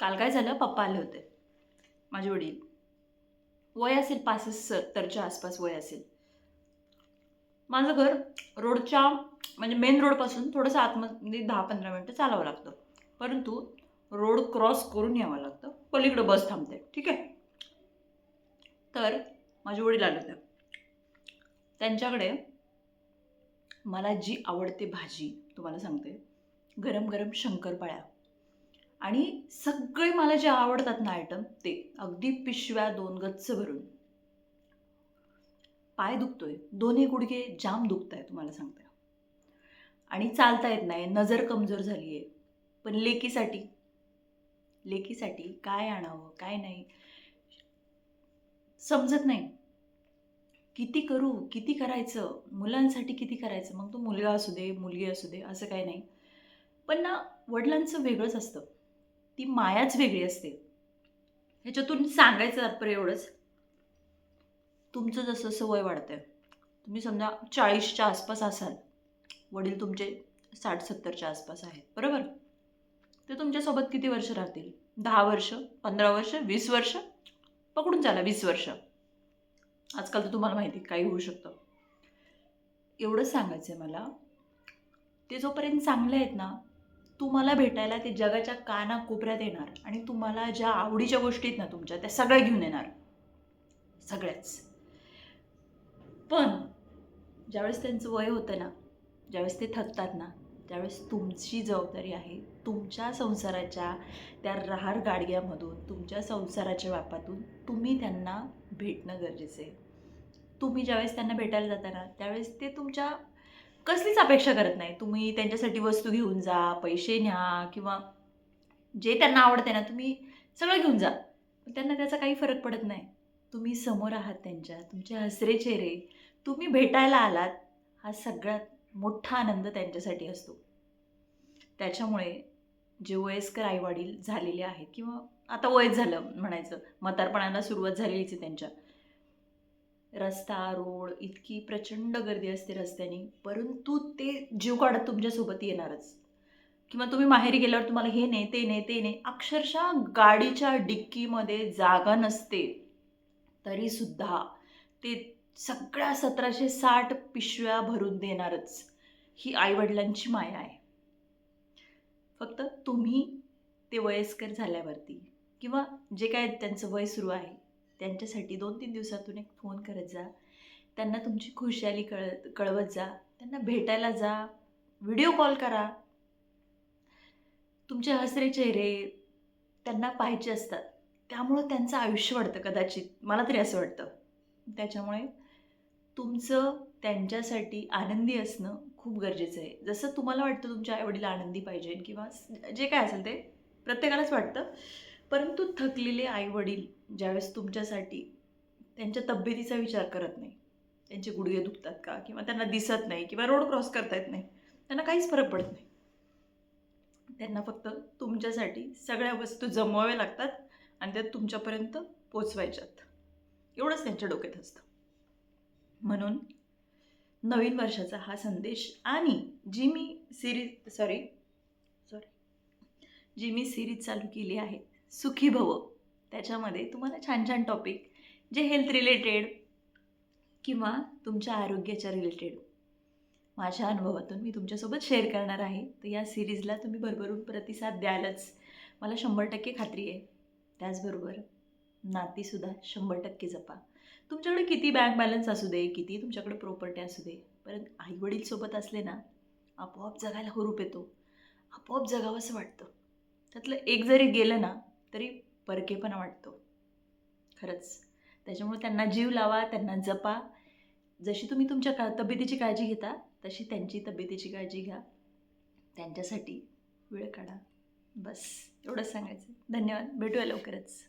काल काय झालं? पप्पा आले होते. माझे वडील. वय असेल पासष्ट सत्तरच्या आसपास वय असेल. माझं घर रोडच्या म्हणजे मेन रोडपासून थोडंसं आतमध्ये दहा पंधरा मिनटं चालावं लागतं. परंतु रोड क्रॉस करून यावं लागतं. पलीकडं बस थांबते. ठीक आहे? तर माझे वडील आले होते. त्यांच्याकडे मला जी आवडते भाजी तुम्हाला सांगते. गरम गरम शंकरपाळ्या. आणि सगळे मला जे आवडतात ना आयटम ते अगदी पिशव्या दोन गच्च भरून. पाय दुखतोय. दोन्ही गुडघे जाम दुखत आहे तुम्हाला सांगते. आणि चालता येत नाही. नजर कमजोर झाली आहे पण लेकीसाठी लेकीसाठी काय आणावं काय नाही समजत नाही. किती करू किती करायचं? मुलांसाठी किती करायचं? मग तो मुलगा असू दे मुलगी असू दे असं काही नाही. पण ना वडिलांचं वेगळंच असतं. ती मायाच वेगळी असते. ह्याच्यातून सांगायचं तात्पर्य एवढंच. तुमचं जसं जसं वय आहे तुम्ही समजा चाळीसच्या आसपास असाल वडील तुमचे साठ सत्तरच्या आसपास आहेत बरोबर? ते तुमच्यासोबत किती वर्ष राहतील? दहा वर्ष पंधरा वर्ष वीस वर्ष? पकडून चाला वीस वर्ष. आजकाल तर तुम्हाला माहिती आहे, काही होऊ शकतं. एवढंच सांगायचं आहे मला. ते जोपर्यंत चांगले आहेत ना तुम्हाला भेटायला ते जगाच्या काना कोपऱ्यात येणार आणि तुम्हाला ज्या आवडीच्या गोष्टी आहेत ना तुमच्या त्या सगळ्या घेऊन येणार. सगळ्याच. पण ज्यावेळेस त्यांचं वय होतं ना ज्यावेळेस ते थकतात ना त्यावेळेस तुमची जबाबदारी आहे तुमच्या संसाराच्या त्या रहार गाडग्यामधून तुमच्या संसाराच्या व्यापातून तुम्ही त्यांना भेटणं गरजेचं आहे. तुम्ही ज्यावेळेस त्यांना भेटायला जाताना त्यावेळेस ते तुमच्या कसलीच अपेक्षा करत नाही. तुम्ही त्यांच्यासाठी वस्तू घेऊन जा पैसे न्या किंवा जे त्यांना आवडते ना तुम्ही सगळं घेऊन जा. त्यांना त्याचा काही फरक पडत नाही. तुम्ही समोर आहात त्यांच्या तुमचे हसरे चेहरे तुम्ही भेटायला आलात हा सगळ्यात मोठा आनंद त्यांच्यासाठी असतो. त्याच्यामुळे जे वयस्कर आईवडील झालेले आहेत किंवा आता वयच झालं म्हणायचं म्हातारपणाला सुरुवात झालेलीच आहे त्यांच्या. रस्ता रोड इतकी प्रचंड गर्दी असते रस्त्याने. परंतु ते जीव काढत तुमच्यासोबत येणारच. किंवा तुम्ही माहेरी गेल्यावर तुम्हाला हे नाही ते नाही ते नाही अक्षरशः गाडीच्या डिक्कीमध्ये जागा नसते. तरीसुद्धा ते सगळ्या सतराशे साठ पिशव्या भरून देणारच. ही आईवडिलांची माया आहे. फक्त तुम्ही ते वयस्कर झाल्यावरती किंवा जे काय त्यांचं वय सुरू आहे त्यांच्यासाठी दोन तीन दिवसातून एक फोन करत जा. त्यांना तुमची खुशाली कळ कळवत जा. त्यांना भेटायला जा. व्हिडिओ कॉल करा. तुमचे हसरे चेहरे त्यांना पाहायचे असतात. त्यामुळं त्यांचं आयुष्य वाढतं कदाचित. मला तरी असं वाटतं. त्याच्यामुळे तुमचं त्यांच्यासाठी आनंदी असणं खूप गरजेचं आहे. जसं तुम्हाला वाटतं तुमच्या आईवडील आनंदी पाहिजे किंवा जे काय असेल ते प्रत्येकालाच वाटतं. परंतु थकलेले आईवडील ज्यावेळेस तुमच्यासाठी त्यांच्या तब्येतीचा विचार करत नाही त्यांचे गुडघे दुखतात का किंवा त्यांना दिसत नाही किंवा रोड क्रॉस करता येत नाही त्यांना काहीच फरक पडत नाही. त्यांना फक्त तुमच्यासाठी सगळ्या वस्तू जमवाव्या लागतात आणि त्या तुमच्यापर्यंत पोचवायच्यात. एवढंच त्यांच्या डोक्यात असतं. म्हणून नवीन वर्षाचा हा संदेश आणि जी मी सिरीज सॉरी सॉरी जी मी सिरीज चालू केली आहे सुखी भव. त्याच्यामध्ये तुम्हाला छान छान टॉपिक जे हेल्थ रिलेटेड किंवा तुमच्या आरोग्याच्या रिलेटेड माझ्या अनुभवातून मी तुमच्यासोबत शेअर करणार आहे. तर या सिरीजला तुम्ही भरभरून प्रतिसाद द्यालच. मला शंभर टक्के खात्री आहे. त्याचबरोबर नातीसुद्धा शंभर टक्के जपा. तुमच्याकडे किती बँक बॅलन्स असू दे किती तुमच्याकडे प्रॉपर्टी असू दे परंतु आईवडील सोबत असले ना आपोआप जगायला हुरूप येतो. आपोआप जगावंसं वाटतं. त्यातलं एक जरी गेलं ना तरी परकेपणा वाटतो. खरंच. त्याच्यामुळे त्यांना जीव लावा त्यांना जपा. जशी तुम्ही तुमच्या का तब्येतीची काळजी घेता तशी त्यांची तब्येतीची काळजी घ्या. त्यांच्यासाठी वेळ काढा. बस. एवढंच सांगायचं. धन्यवाद. भेटूया लवकरच.